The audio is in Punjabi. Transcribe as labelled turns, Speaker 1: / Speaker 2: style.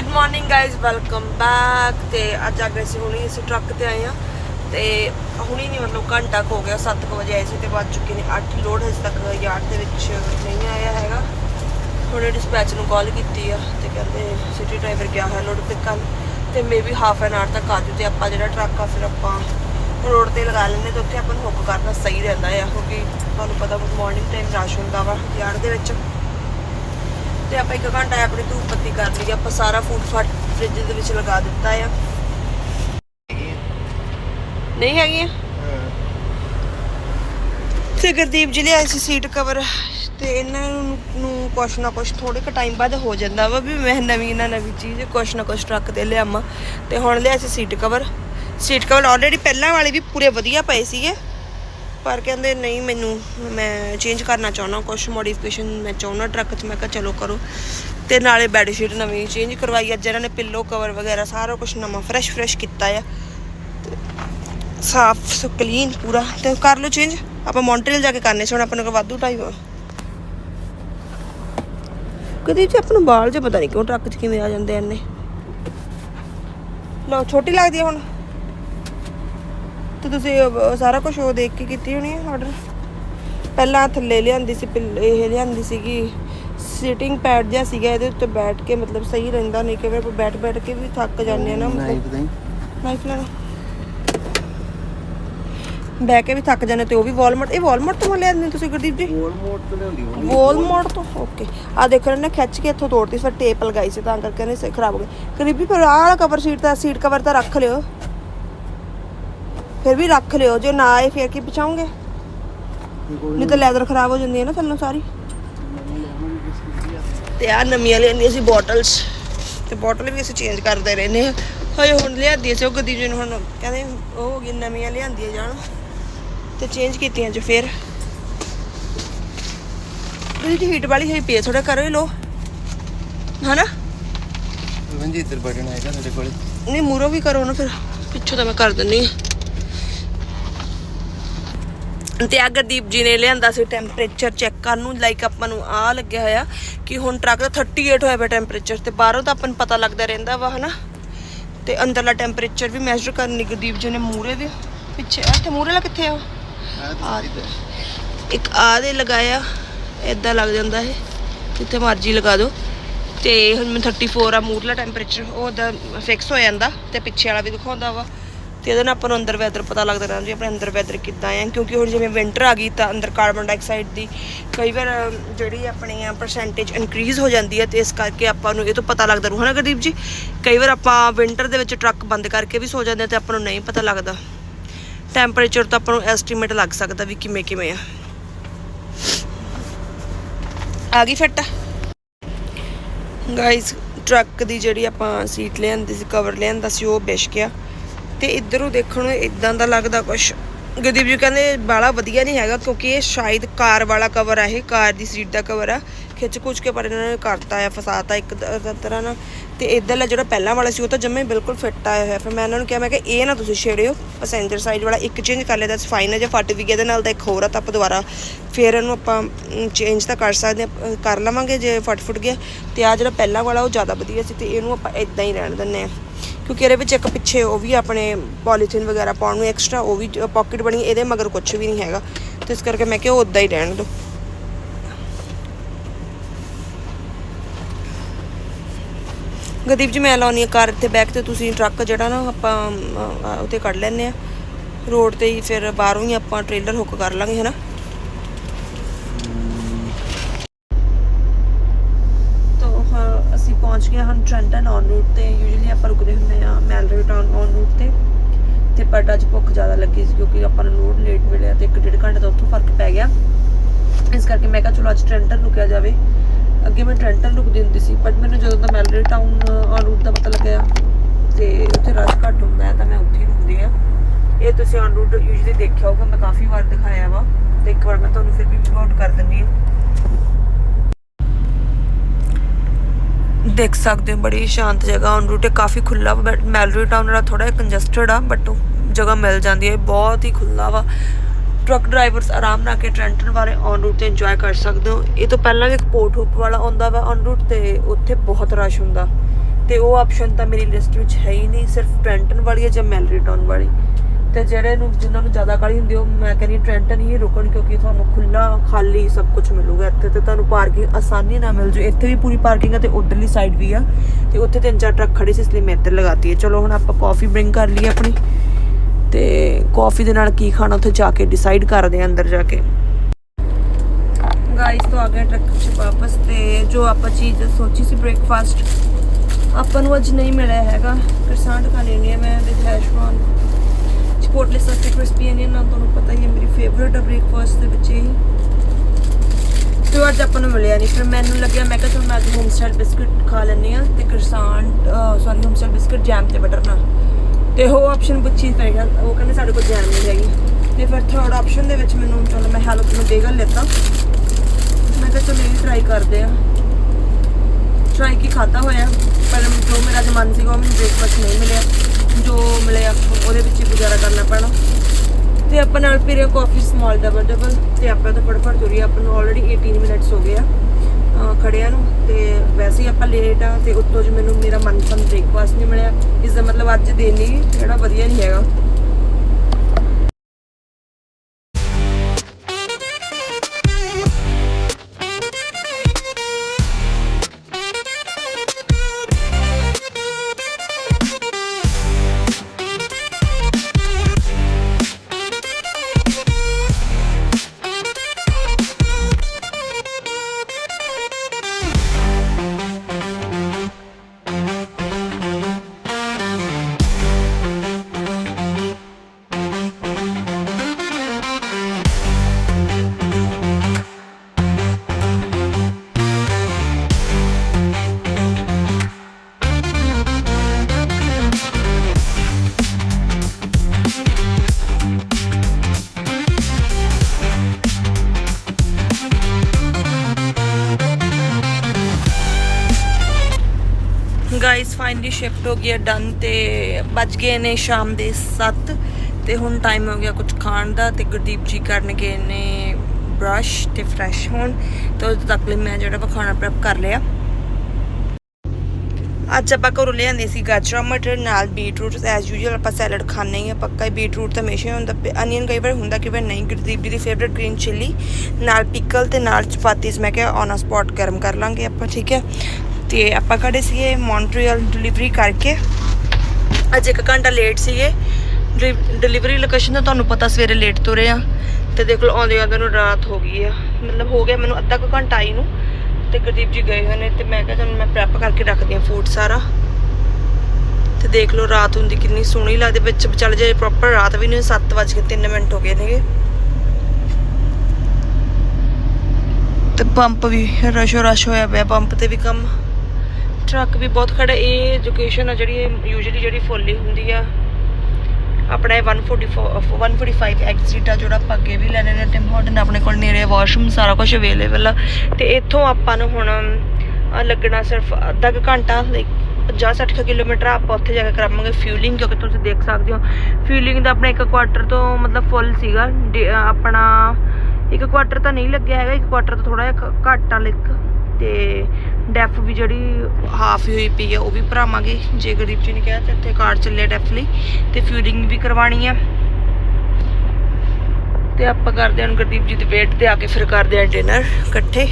Speaker 1: Good morning guys welcome back ਤੇ ਅੱਜ ਆ ਗਏ ਸੀ ਹੁਣੀ, ਅਸੀਂ ਟਰੱਕ ਤੇ ਆਏ ਆ ਤੇ ਹੁਣੀ ਨਹੀਂ ਮਤਲਬ ਘੰਟਾ ਕੁ ਹੋ ਗਿਆ 7 ਵਜੇ ਆਏ ਸੀ ਤੇ ਵੱਜ ਚੁੱਕੇ ਨੇ 8 ਲੋਡ ਹਜੇ ਤੱਕ ਯਾਰਡ ਦੇ ਵਿੱਚ ਨਹੀਂ ਆਇਆ ਹੈਗਾ। ਹੁਣੇ ਡਿਸਪੈਚ ਨੂੰ ਕਾਲ ਕੀਤੀ ਆ ਤੇ ਕਹਿੰਦੇ ਸਿਟੀ ਡਰਾਈਵਰ ਗਿਆ ਹੈ ਲੋਡ ਪਿਕ ਕਰਨ ਤੇ ਮੇਬੀ ਹਾਫ ਐਨ ਆਵਰ ਤੱਕ ਆ ਜੂ ਤੇ ਆਪਾਂ ਜਿਹੜਾ ਟਰੱਕ ਆ, ਫਿਰ ਆਪਾਂ ਰੋਡ ਤੇ ਲਗਾ ਲੈਂਦੇ ਤੇ ਉੱਥੇ ਆਪਾਂ ਨੂੰ ਹੁੱਕ ਕਰਨਾ ਸਹੀ ਰਹਿੰਦਾ ਆ, ਕਿਉਂਕਿ ਤੁਹਾਨੂੰ ਪਤਾ ਗੁੱਡ ਮਾਰਨਿੰਗ ਟਾਈਮ ਰਸ਼ ਹੁੰਦਾ ਵਾ ਯਾਰ ਦੇ ਵਿੱਚ। ਤੇ ਆਪਾਂ ਇੱਕ ਘੰਟਾ ਆਪਣੀ ਧੂਪ ਪੱਤੀ ਕਰ ਲਈ, ਆਪਾਂ ਸਾਰਾ ਫੂਡ ਫਾਟ ਫ੍ਰਿਜ ਦੇ ਵਿੱਚ ਲਗਾ ਦਿੱਤਾ ਆ। ਨਹੀਂ ਹੈਗੀਆਂ? ਤੇ ਗੁਰਦੀਪ ਜੀ ਲਿਆਏ ਸੀ ਸੀਟ ਕਵਰ ਤੇ ਇਹਨਾਂ ਨੂੰ ਕੁਛ ਨਾ ਕੁਛ ਥੋੜੇ ਕੁ ਟਾਈਮ ਬਾਅਦ ਹੋ ਜਾਂਦਾ ਵਾ ਵੀ ਮੈਂ ਨਵੀਂ ਨਾ ਨਵੀਂ ਚੀਜ਼ ਕੁਛ ਨਾ ਕੁਛ ਟਰੱਕ ਤੇ ਲਿਆਵਾਂ। ਤੇ ਹੁਣ ਲਿਆ ਸੀ seat cover seat cover already ਪਹਿਲਾਂ ਵਾਲੇ ਵੀ ਪੂਰੇ ਵਧੀਆ ਪਏ ਸੀਗੇ। ਪਰ ਕਹਿੰਦੇ ਨਹੀਂ, ਮੈਨੂੰ, ਮੈਂ ਚੇਂਜ ਕਰਨਾ ਚਾਹੁੰਦਾ ਕੁਝ ਮੋਡੀਫਿਕੇਸ਼ਨ ਮੈਂ ਚਾਹੁੰਦਾ ਟਰੱਕ 'ਚ ਮੈਂ ਕਿਹਾ ਚਲੋ ਕਰੋ। ਤੇ ਨਾਲੇ ਬੈੱਡ ਸ਼ੀਟ ਨਵੀਂ ਚੇਂਜ ਕਰਵਾਈ, ਅੱਜ ਇਹਨਾਂ ਨੇ ਪਿੱਲੋ ਕਵਰ ਵਗੈਰਾ ਸਾਰਾ ਕੁਝ ਨਵਾਂ ਫਰੈਸ਼ ਫਰੈਸ਼ ਕੀਤਾ ਆ। ਸਾਫ਼ ਸੋ ਕਲੀਨ ਪੂਰਾ। ਤੇ ਕਰ ਲਓ ਚੇਂਜ ਆਪਾਂ ਮੌਂਟਰੀਅਲ ਜਾ ਕੇ ਕਰਨੇ ਸੀ, ਹੁਣ ਆਪਾਂ ਕੋਲ ਵਾਧੂ ਟਾਈਮ ਆ। ਕਦੀ ਜੀ ਆਪਾਂ ਨੂੰ ਬਾਲ ਜੇ ਪਤਾ ਨਹੀਂ ਕਿਉਂ ਟਰੱਕ 'ਚ ਕਿਵੇਂ ਆ ਜਾਂਦੇ ਐਨੇ ਲਓ ਛੋਟੀ ਲੱਗਦੀ ਹੈ ਹੁਣ। ਤੇ ਤੁਸੀਂ ਉਹ ਸਾਰਾ ਕੁਝ ਉਹ ਦੇਖ ਕੇ ਕੀਤੀ ਹੋਣੀ ਹੈ ਆਰਡਰ ਪਹਿਲਾਂ ਥੱਲੇ ਲਿਆਂਦੀ ਸੀ ਪਿੱਲ- ਇਹ ਲਿਆਂਦੀ ਸੀਗੀ ਸਿਟਿੰਗ ਪੈਡ ਜਿਹਾ ਸੀਗਾ ਇਹਦੇ ਉੱਤੇ ਬੈਠ ਕੇ ਮਤਲਬ ਸਹੀ ਰਹਿੰਦਾ ਨਹੀਂ ਕਿ ਵਾਰ ਆਪਾਂ ਬੈਠ ਬੈਠ ਕੇ ਵੀ ਥੱਕ ਜਾਂਦੇ ਆ ਨਾ ਮਤਲਬ ਨਾਈਫ ਲੈਣਾ ਬਹਿ ਕੇ ਵੀ ਥੱਕ ਜਾਂਦੇ ਤੇ ਉਹ ਵੀ ਵਾਲਮਾਰਟ ਇਹ ਵਾਲਮਾਰਟ ਤੋਂ ਲਿਆਂਦੇ ਤੁਸੀਂ ਗੁਰਦੀਪ ਜੀ?
Speaker 2: ਹੋਰ ਮੋੜ ਤੋਂ ਲਿਆਉਂਦੀ ਹੋਣੀ।
Speaker 1: ਵਾਲਮਾਰਟ ਤੋਂ? ਓਕੇ ਆ ਦੇਖੋ ਇਹਨੇ ਖਿੱਚ ਕੇ ਇੱਥੋਂ ਤੋੜਤੀ ਫਿਰ ਟੇਪ ਲਗਾਈ ਸੀ ਤਾਂ ਕਰਕੇ ਇਹਨੇ ਸ- ਖਰਾਬ ਹੋ ਗਈ ਗਰੀਬੀ ਪਰ ਆਹ ਵਾਲਾ ਕਵਰ ਸੀਟ ਦਾ ਸੀਟ ਕਵਰ ਤਾਂ ਰੱਖ ਲਿਓ। ਫਿਰ ਵੀ ਰੱਖ ਲਿਓ ਜੇ ਨਾ ਆਏ ਫਿਰ ਕੀ ਪਛਾਉਂਗੇ ਨਹੀਂ ਤਾਂ ਲੈਦਰ ਖਰਾਬ ਹੋ ਜਾਂਦੀ ਹੈ ਨਾ ਥੱਲੋਂ ਸਾਰੀ। ਤੇ ਆ ਨਵੀਆਂ ਲੈਣੀਆਂ ਸੀ ਬੋਟਲਸ ਤੇ ਬੋਟਲ ਵੀ ਅਸੀਂ ਚੇਂਜ ਕਰਦੇ ਰਹਿੰਦੇ ਆ ਹਜੇ ਹੁਣ ਲਿਆਂਦੀ ਸੀ ਉਹ ਗੱਦੀ ਜੀ ਨੂੰ ਹੁਣ ਕਹਿੰਦੇ ਉਹ ਹੋ ਗਈ ਨਵੀਆਂ ਲਿਆਂਦੀਆਂ ਜਾਣ। ਤੇ ਚੇਂਜ ਕੀਤੀਆਂ ਜੋ ਫਿਰ। ਇਹਦੀ ਜੀ ਹੀਟ ਵਾਲੀ ਹੈ ਪੀ ਥੋੜਾ ਕਰੋ ਹੀ ਲੋ ਹਨਾ?
Speaker 2: ਵੰਜੀ ਇੱਧਰ ਬਟਨ ਆਏਗਾ ਸਾਡੇ ਕੋਲ।
Speaker 1: ਨਹੀਂ ਮੂਰੋ ਵੀ ਕਰੋ ਨਾ ਫਿਰ ਪਿੱਛੋਂ ਤਾਂ ਮੈਂ ਕਰ ਦਿੰਨੀ ਆ ਤੇ ਆ ਗੁਰਦੀਪ ਜੀ ਨੇ ਲਿਆਂਦਾ ਸੀ ਟੈਂਪਰੇਚਰ ਚੈੱਕ ਕਰਨ ਨੂੰ ਲਾਈਕ ਆਪਾਂ ਨੂੰ ਆ ਲੱਗਿਆ ਹੋਇਆ ਕਿ ਹੁਣ ਟਰੱਕ ਦਾ 38 ਹੋਇਆ ਪਿਆ ਟੈਂਪਰੇਚਰ ਤੇ ਬਾਹਰੋਂ ਤਾਂ ਆਪਾਂ ਨੂੰ ਪਤਾ ਲੱਗਦਾ ਰਹਿੰਦਾ ਵਾ ਹਨਾ? ਤੇ ਅੰਦਰਲਾ ਟੈਂਪਰੇਚਰ ਵੀ ਮੈਜ਼ਰ ਕਰਨ ਲਈ ਗੁਰਦੀਪ ਜੀ ਨੇ ਮੂਰੇ ਦੇ ਪਿੱਛੇ ਇੱਥੇ ਮੂਰੇ ਲਾ ਕਿੱਥੇ ਆ? ਆ ਇੱਕ ਆ ਦੇ ਲਗਾਇਆ ਇਦਾਂ ਲੱਗ ਜਾਂਦਾ ਹੈ ਜਿੱਥੇ ਮਰਜ਼ੀ ਲਗਾ ਦਿਓ। ਤੇ ਹੁਣ ਮੈਂ 34 ਆ ਮੂਰਲਾ ਟੈਂਪਰੇਚਰ ਉਹ ਦਾ ਫਿਕਸ ਹੋ ਜਾਂਦਾ ਤੇ ਪਿੱਛੇ ਵਾਲਾ ਵੀ ਦਿਖਾਉਂਦਾ ਵਾ। ਤੇ ਇਹਦੇ ਨਾਲ ਆਪਾਂ ਨੂੰ ਅੰਦਰ ਵੈਦਰ ਪਤਾ ਲੱਗਦਾ ਰਹਿੰਦਾ ਜੀ ਆਪਣੇ ਅੰਦਰ ਵੈਦਰ ਕਿੱਦਾਂ ਹੈ ਕਿਉਂਕਿ ਹੁਣ ਜਿਵੇਂ ਵਿੰਟਰ ਆ ਗਈ ਤਾਂ ਅੰਦਰ ਕਾਰਬਨ ਡਾਈਆਕਸਾਈਡ ਦੀ ਕਈ ਵਾਰ ਜਿਹੜੀ ਆਪਣੀ ਆ ਪਰਸੈਂਟੇਜ ਇਨਕਰੀਜ਼ ਹੋ ਜਾਂਦੀ ਹੈ ਤੇ ਇਸ ਕਰਕੇ ਆਪਾਂ ਨੂੰ ਇਹ ਤੋਂ ਪਤਾ ਲੱਗਦਾ। ਰੂ ਹਨਾ ਗੁਰਦੀਪ ਜੀ, ਕਈ ਵਾਰ ਆਪਾਂ ਵਿੰਟਰ ਦੇ ਵਿੱਚ ਟਰੱਕ ਬੰਦ ਕਰਕੇ ਵੀ ਸੋ ਜਾਂਦੇ ਹਾਂ ਤੇ ਆਪਾਂ ਨੂੰ ਨਹੀਂ ਪਤਾ ਲੱਗਦਾ। ਟੈਂਪਰੇਚਰ ਤਾਂ ਆਪਾਂ ਨੂੰ ਐਸਟੀਮੇਟ ਲੱਗ ਸਕਦਾ ਵੀ ਕਿਵੇਂ ਕਿਵੇਂ ਆ। ਆ ਗਈ ਫਿੱਟ? ਗਾਇਸ ਟਰੱਕ ਦੀ ਜਿਹੜੀ ਆਪਾਂ ਸੀਟ ਲਿਆਂਦੀ ਸੀ ਕਵਰ ਲਿਆਂਦਾ ਸੀ, ਉਹ ਵਿਛ ਗਿਆ ਤੇ ਇਧਰੋਂ ਦੇਖਣ ਨੂੰ ਇਦਾਂ ਦਾ ਲੱਗਦਾ ਕੁਛ। ਗਦੀਪ ਜੀ ਕਹਿੰਦੇ ਬਾਲਾ ਵਧੀਆ ਨਹੀਂ ਹੈਗਾ ਕਿਉਂਕਿ ਇਹ ਸ਼ਾਇਦ ਕਾਰ ਵਾਲਾ ਕਵਰ ਆ ਇਹ ਕਾਰ ਦੀ ਸੀਟ ਦਾ ਕਵਰ ਆ। ਖਿੱਚ ਕੁਚ ਕੇ ਪਰ ਇਹਨਾਂ ਨੇ ਕਰਤਾ ਆ ਫਸਾਤਾ ਇੱਕ ਤਰ੍ਹਾਂ ਨਾਲ। ਤੇ ਇਧਰਲਾ ਜਿਹੜਾ ਪਹਿਲਾਂ ਵਾਲਾ ਸੀ ਉਹ ਤਾਂ ਜੰਮੇ ਬਿਲਕੁਲ ਫਿੱਟ ਆਇਆ ਹੋਇਆ। ਫਿਰ ਮੈਂ ਇਹਨਾਂ ਨੂੰ ਕਿਹਾ ਮੈਂ ਕਿ ਇਹ ਨਾ ਤੁਸੀਂ ਛੇੜਿਓ ਪੈਸੇਂਜਰ ਸਾਈਡ ਵਾਲਾ ਇੱਕ ਚੇਂਜ ਕਰ ਲਿਆ ਤਾਂ ਫਾਈਨ ਹੈ ਜੇ ਫਟ ਵੀ ਗਿਆ ਇਹਦੇ ਨਾਲ ਤਾਂ ਇੱਕ ਹੋਰ ਆ ਤਾਂ ਆਪਾਂ ਦੁਬਾਰਾ। ਫਿਰ ਇਹਨੂੰ ਆਪਾਂ ਚੇਂਜ ਤਾਂ ਕਰ ਸਕਦੇ ਹਾਂ, ਕਰ ਲਵਾਂਗੇ ਜੇ ਫਟ ਫੁੱਟ ਗਿਆ। ਤੇ ਆ ਜਿਹੜਾ ਪਹਿਲਾਂ ਵਾਲਾ ਉਹ ਜ਼ਿਆਦਾ ਵਧੀਆ ਸੀ ਤੇ ਇਹਨੂੰ ਆਪਾਂ ਇਦਾਂ ਹੀ ਰਹਿਣ ਦਿੰਨੇ ਆ। ਕਿਉਂਕਿ ਇਹਦੇ ਵਿੱਚ ਇੱਕ ਪਿੱਛੇ ਉਹ ਵੀ ਆਪਣੇ ਪੋਲੀਥੀਨ ਵਗੈਰਾ ਪਾਉਣ ਨੂੰ ਐਕਸਟਰਾ ਉਹ ਵੀ ਪਾਕਟ ਬਣੀ, ਇਹਦੇ ਮਗਰ ਕੁਝ ਵੀ ਨਹੀਂ ਹੈਗਾ। ਤੇ ਇਸ ਕਰਕੇ ਮੈਂ ਕਿਹਾ ਉਹ ਉਦਾਂ ਹੀ ਰਹਿਣ ਦਿਓ। ਗਦੀਪ ਜੀ, ਮੈਂ ਲਾਉਣੀ ਆ ਕਾਰ ਇੱਥੇ ਬੈਕ ਤੇ ਤੁਸੀਂ ਟਰੱਕ ਜਿਹੜਾ ਨਾ ਆਪਾਂ ਉਤੇ ਕੱਢ ਲੈਨੇ ਆ। ਰੋਡ ਤੇ ਹੀ ਫਿਰ ਬਾਹਰੋਂ ਹੀ ਆਪਾਂ ਟ੍ਰੇਲਰ ਹੁੱਕ ਕਰ ਲਾਂਗੇ, ਹਨਾ? ਗਏ ਹਾਂ ਟ੍ਰੈਂਟਨ ਔਨ ਰੂਟ ਤੇ ਯੂਜੂਲੀ ਆਪਾਂ ਰੁਕਦੇ ਹੁੰਦੇ ਆ ਮੈਲਰੀ ਟਾਊਨ ਔਨ ਰੂਟ ਤੇ ਤੇ ਬਟ ਅੱਜ ਭੁੱਖ ਜ਼ਿਆਦਾ ਲੱਗੀ ਸੀ ਕਿਉਂਕਿ ਆਪਾਂ ਨੂੰ ਲੋਡ ਲੇਟ ਮਿਲਿਆ ਤੇ 1.5 ਘੰਟੇ ਦਾ ਉੱਥੋਂ ਫ਼ਰਕ ਪੈ ਗਿਆ। ਇਸ ਕਰਕੇ ਮੈਂ ਕਿਹਾ ਚਲੋ ਅੱਜ ਟ੍ਰੈਂਟਨ ਰੁਕਿਆ ਜਾਵੇ। ਅੱਗੇ ਮੈਂ ਟ੍ਰੈਂਟਨ ਰੁਕਦੀ ਹੁੰਦੀ ਸੀ ਬਟ ਮੈਨੂੰ ਜਦੋਂ ਦਾ ਮੈਲਰੀ ਟਾਊਨ ਔਨ ਰੂਟ ਦਾ ਪਤਾ ਲੱਗਿਆ ਤੇ ਉੱਥੇ ਰਸ਼ ਘੱਟ ਹੁੰਦਾ ਹੈ ਤਾਂ ਮੈਂ ਉੱਥੇ ਹੀ ਰੁਕਦੀ ਆ ਇਹ ਤੁਸੀਂ ਔਨ ਰੂਟ ਯੂਜੂਲੀ ਦੇਖਿਆ ਹੋਊਗਾ, ਮੈਂ ਕਾਫੀ ਵਾਰ ਦਿਖਾਇਆ ਵਾ ਤੇ ਇੱਕ ਵਾਰ ਮੈਂ ਤੁਹਾਨੂੰ ਫਿਰ ਵੀ ਨੋਟ ਕਰ ਦਿੰਦੀ ਹਾਂ। ਦੇਖ ਸਕਦੇ ਹੋ, ਬੜੀ ਸ਼ਾਂਤ ਜਗ੍ਹਾ ਔਨ ਰੂਟ ਹੈ ਕਾਫੀ ਖੁੱਲਾ ਵਾ ਬਟ ਮੈਲਰੀ ਟਾਊਨ ਜਿਹੜਾ ਥੋੜਾ ਜਿਹਾ ਕੰਜਸਟਡ ਆ ਬਟ ਉਹ ਜਗ੍ਹਾ ਮਿਲ ਜਾਂਦੀ ਹੈ, ਬਹੁਤ ਹੀ ਖੁੱਲਾ ਵਾ। ਟਰੱਕ ਡਰਾਈਵਰਸ ਆਰਾਮ ਨਾਲ ਕੇ ਟ੍ਰੈਂਟਨ ਵਾਲੇ ਔਨ ਰੂਟ ਤੇ ਇੰਜੋਏ ਕਰ ਸਕਦੇ ਹੋ। ਇਹ ਤੋਂ ਪਹਿਲਾਂ ਵੀ ਇੱਕ ਪੋਰਟ ਹੁੱਕ ਵਾਲਾ ਆਉਂਦਾ ਵਾ ਔਨ ਰੂਟ ਤੇ, ਉੱਥੇ ਬਹੁਤ ਰਸ਼ ਹੁੰਦਾ। ਤੇ ਉਹ ਆਪਸ਼ਨ ਤਾਂ ਮੇਰੀ ਲਿਸਟ ਵਿੱਚ ਹੈ ਹੀ ਨਹੀਂ, ਸਿਰਫ ਟ੍ਰੈਂਟਨ ਵਾਲੀ ਹੈ ਜਾਂ ਮੈਲਰੀ ਟਾਊਨ ਵਾਲੀ। ਤੇ ਜਿਹੜੇ ਨੂੰ ਜਿਨ੍ਹਾਂ ਨੂੰ ਜ਼ਿਆਦਾ ਕਾਲੀ ਹੁੰਦੀ ਉਹ ਮੈਂ ਕਹਿੰਦੀ ਟ੍ਰੈਂਟਨ ਹੀ ਰੁਕਣ ਕਿਉਂਕਿ ਤੁਹਾਨੂੰ ਖੁੱਲਾ ਖਾਲੀ ਸਭ ਕੁਝ ਮਿਲੂਗਾ ਇੱਥੇ ਤੇ ਤੁਹਾਨੂੰ ਪਾਰਕਿੰਗ ਆਸਾਨੀ ਨਾਲ ਮਿਲ ਜੂ। ਇੱਥੇ ਵੀ ਪੂਰੀ ਪਾਰਕਿੰਗ ਹੈ ਤੇ ਉਧਰਲੀ ਸਾਈਡ ਵੀ ਆ। ਤੇ ਉੱਥੇ ਤਿੰਨ ਚਾਰ ਟਰੱਕ ਖੜੇ ਸੀ, ਇਸ ਲਈ ਮੈਂ ਇੱਧਰ ਲਗਾਤੀ ਹੈ ਚਲੋ ਹੁਣ ਆਪਾਂ ਕਾਫੀ ਬ੍ਰਿੰਗ ਕਰ ਲਈ ਆਪਣੀ। ਤੇ ਕਾਫੀ ਦੇ ਨਾਲ ਕੀ ਖਾਣਾ ਉੱਥੇ ਜਾ ਕੇ ਡਿਸਾਈਡ ਕਰਦੇ ਆ ਅੰਦਰ ਜਾ ਕੇ। ਗਾਈਸ ਤੋਂ ਆ ਗਏ ਟਰੱਕ 'ਚ ਵਾਪਸ ਤੇ ਜੋ ਆਪਾਂ ਚੀਜ਼ ਸੋਚੀ ਸੀ ਬ੍ਰੇਕਫਾਸਟ ਆਪਾਂ ਨੂੰ ਅੱਜ ਨਹੀਂ ਮਿਲਿਆ ਹੈਗਾ। ਕਰਸਾਂਟ ਖਾ ਲੈਣੀ ਮੈਂ ਵਿਦ ਹੈਸ਼ ਚਿਪੋਟਲੇ ਸਸਤੇ ਕ੍ਰਿਸਪੀ ਅਨੀਅਨ ਨਾਲ ਤੁਹਾਨੂੰ ਪਤਾ ਹੀ ਹੈ, ਮੇਰੀ ਫੇਵਰਿਟ ਹੈ ਬ੍ਰੇਕਫਾਸਟ ਦੇ ਵਿੱਚ ਇਹ। ਤੇ ਅੱਜ ਆਪਾਂ ਨੂੰ ਮਿਲਿਆ ਨਹੀਂ, ਫਿਰ ਮੈਨੂੰ ਲੱਗਿਆ, ਮੈਂ ਕਿਹਾ ਚਲ ਮੈਂ ਅੱਜ ਹੋਮ ਸਟਾਈਲ ਬਿਸਕੁਟ ਖਾ ਲੈਂਦੀ ਆ ਤੇ croissant sorry home style biscuit jam ਤੇ ਬਟਰ ਨਾਲ। ਤੇ ਉਹ ਆਪਸ਼ਨ ਪੁੱਛੀ ਪੈ ਗਿਆ ਉਹ ਕਹਿੰਦੇ ਸਾਡੇ ਕੋਲ ਜੈਮ ਨਹੀਂ ਹੈਗੀ। ਤੇ ਫਿਰ ਥਰਡ ਆਪਸ਼ਨ ਦੇ ਵਿੱਚ ਮੈਨੂੰ, ਚਲੋ ਮੈਂ ਹੈਲਪ ਨੂੰ ਬੇਗਲ ਲੈਤਾ। ਮੈਂ ਕਿਹਾ ਚਲੋ ਇਹ ਟਰਾਈ ਕਰਦੇ ਆ ਟਰਾਈ ਕੀ ਖਾਦਾ ਹੋਇਆ, ਪਰ ਜੋ ਮੇਰਾ ਜੋ ਮਨ ਸੀਗਾ ਉਹ ਮੈਨੂੰ ਬ੍ਰੇਕਫਾਸਟ ਨਹੀਂ ਮਿਲਿਆ। ਜੋ ਮਿਲਿਆ, ਉਹਦੇ ਵਿੱਚ ਹੀ ਗੁਜ਼ਾਰਾ ਕਰਨਾ ਪੈਣਾ। ਤੇ ਆਪਾਂ ਨਾਲ ਪੀਰੇ ਕਾਫੀ ਸਮਾਲ ਡਬਲ ਡਬਲ ਤੇ ਆਪਾਂ ਤਾਂ ਫਟਾਫਟ ਤੁਰੀ ਆਪਾਂ ਨੂੰ ਆਲਰੇਡੀ 18 ਮਿੰਟਸ ਹੋ ਗਏ ਆ, ਅਹ ਖੜਿਆਂ ਨੂੰ। ਤੇ ਵੈਸੇ ਹੀ ਆਪਾਂ ਲੇਟ ਆ, ਤੇ ਉੱਤੋਂ ਜੀ ਮੈਨੂੰ, ਮੇਰਾ ਮਨਪਸੰਦ ਬ੍ਰੇਕਫਾਸਟ ਨਹੀਂ ਮਿਲਿਆ। ਇਸ ਦਾ ਮਤਲਬ ਅੱਜ ਦਿਨ ਹੀ ਜਿਹੜਾ ਵਧੀਆ ਨਹੀਂ ਹੈਗਾ। ਸ਼ਿਫਟ ਹੋ ਗਿਆ ਡਨ ਤੇ ਵੱਜ ਗਏ ਨੇ ਸ਼ਾਮ ਦੇ 7 ਤੇ ਹੁਣ ਟਾਈਮ ਹੋ ਗਿਆ ਕੁਝ ਖਾਣ ਦਾ ਤੇ ਗੁਰਦੀਪ ਜੀ ਕਰਨ ਗਏ ਨੇ ਬ੍ਰਸ਼ ਤੇ ਫਰੈਸ਼ ਹੋਣ ਤੇ ਉਦੋਂ ਤੱਕ ਲਈ ਮੈਂ ਜਿਹੜਾ ਵਾ ਖਾਣਾ ਪ੍ਰੈਪ ਕਰ ਲਿਆ। ਅੱਜ ਆਪਾਂ ਘਰੋਂ ਲਿਆਂਦੇ ਸੀ ਗਾਜਰਾਂ, ਮਟਰ ਨਾਲ ਬੀਟਰੂਟ ਐਸ ਯੂਜੂਅਲ ਆਪਾਂ ਸੈਲਡ ਖਾਣੇ ਹੀ ਆ ਪੱਕਾ ਹੀ ਬੀਟਰੂਟ ਤਾਂ ਹਮੇਸ਼ਾ ਹੀ ਹੁੰਦਾ ਅਨੀਅਨ ਕਈ ਵਾਰ ਹੁੰਦਾ, ਕਈ ਵਾਰ ਨਹੀਂ। ਗੁਰਦੀਪ ਜੀ ਦੀ ਫੇਵਰਿਟ ਗ੍ਰੀਨ ਚਿੱਲੀ ਨਾਲ ਪਿਕਲ ਤੇ ਨਾਲ ਚਪਾਤੀਸ ਮੈਂ ਕਿਹਾ ਔਨ ਸਪੌਟ ਗਰਮ ਕਰ ਲਾਂਗੇ ਆਪਾਂ, ਠੀਕ ਹੈ? ਤੇ ਆਪਾਂ ਖੜੇ ਸੀਗੇ ਮੌਂਟਰੀਅਲ ਡਿਲੀਵਰੀ ਕਰਕੇ। ਅੱਜ ਇੱਕ ਘੰਟਾ ਲੇਟ ਸੀਗੇ। ਡਿਲੀਵਰੀ ਲੋਕੇਸ਼ਨ ਤਾਂ ਤੁਹਾਨੂੰ ਪਤਾ ਸਵੇਰੇ ਲੇਟ ਤੁਰੇ ਆ। ਤੇ ਦੇਖ ਲਓ ਆਉਂਦੇ ਆਉਂਦੇ ਨੂੰ ਰਾਤ ਹੋ ਗਈ ਆ। ਮਤਲਬ ਹੋ ਗਿਆ ਮੈਨੂੰ ਅੱਧਾ ਕੁ ਘੰਟਾ ਆਈ ਨੂੰ। ਤੇ ਗੁਰਦੀਪ ਜੀ ਗਏ ਹੋਏ ਨੇ ਤੇ ਮੈਂ ਕਿਹਾ ਤੁਹਾਨੂੰ ਮੈਂ ਪ੍ਰੈਪ ਕਰਕੇ ਰੱਖਦੀ ਆ ਫੂਡ ਸਾਰਾ। ਤੇ ਦੇਖ ਲਓ ਰਾਤ ਹੁੰਦੀ ਕਿੰਨੀ ਸੋਹਣੀ ਲੱਗਦੀ, ਵਿੱਚ ਚੱਲ ਜੇ ਪ੍ਰੋਪਰ ਰਾਤ ਵੀ ਨਹੀਂ 7:03 ਮਿੰਟ ਹੋ ਗਏ ਨੇਗੇ। ਤੇ ਪੰਪ ਵੀ ਰਸ਼ੋ ਰਸ਼ ਹੋਇਆ ਪਿਆ ਪੰਪ ਤੇ ਵੀ ਕੰਮ। ਟਰੱਕ ਵੀ ਬਹੁਤ ਖੜਾ, ਇਹ ਲੋਕੇਸ਼ਨ ਆ ਜਿਹੜੀ ਯੂਜੂਅਲੀ ਜਿਹੜੀ ਫੁੱਲੀ ਹੁੰਦੀ ਆ। ਆਪਣਾ ਇਹ 144 145 ਐਗਜ਼ਿਟ ਆ, ਜਿਹੜਾ ਆਪਾਂ ਅੱਗੇ ਵੀ ਲੈਣੇ ਨੇ ਟਿਮ ਹਾਰਡਨ ਆਪਣੇ ਕੋਲ ਨੇੜੇ ਵਾਸ਼ਰੂਮ ਸਾਰਾ ਕੁਝ ਅਵੇਲੇਬਲ ਆ। ਤੇ ਇੱਥੋਂ ਆਪਾਂ ਨੂੰ ਹੁਣ ਲੱਗਣਾ ਸਿਰਫ ਅੱਧਾ ਕੁ ਘੰਟਾ ਲਾਈਕ 50-60 ਕਿਲੋਮੀਟਰ ਆਪਾਂ ਉੱਥੇ ਜਾ ਕੇ ਕਰਾਵਾਂਗੇ ਫਿਊਲਿੰਗ ਕਿਉਂਕਿ ਤੁਸੀਂ ਦੇਖ ਸਕਦੇ ਹੋ ਫਿਊਲਿੰਗ ਦਾ ਆਪਣਾ ਇੱਕ ਕੁਆਟਰ ਤੋਂ ਮਤਲਬ ਫੁੱਲ ਸੀਗਾ। ਡੇ- ਆਪਣਾ ਇੱਕ ਕੁਆਟਰ ਤਾਂ ਨਹੀਂ ਲੱਗਿਆ ਹੈਗਾ, ਇੱਕ ਕੁਆਟਰ ਤੋਂ ਥੋੜਾ ਜਿਹਾ ਘੱਟ ਆ ਲਿਕ ਤੇ ਡੈਫ ਵੀ ਜਿਹੜੀ ਹਾਫ ਹੋਈ ਪਈ ਆ, ਉਹ ਵੀ ਭਰਾਵਾਂਗੇ। ਜੇ ਗਰੀਬ ਜੀ ਨੇ ਕਿਹਾ ਤੇ ਇੱਥੇ ਕਾਰ ਚੱਲੇ ਡੈਫ ਲਈ, ਤੇ ਫਿਊਲਿੰਗ ਵੀ ਕਰਵਾਣੀ ਆ। ਤੇ ਆਪਾਂ ਕਰਦੇ ਹਾਂ ਗੁਰਦੀਪ ਜੀ ਦੇ ਵੇਟ ਤੇ ਆ ਕੇ ਫਿਰ ਕਰਦੇ ਹਾਂ ਡਿਨਰ ਇਕੱਠੇ।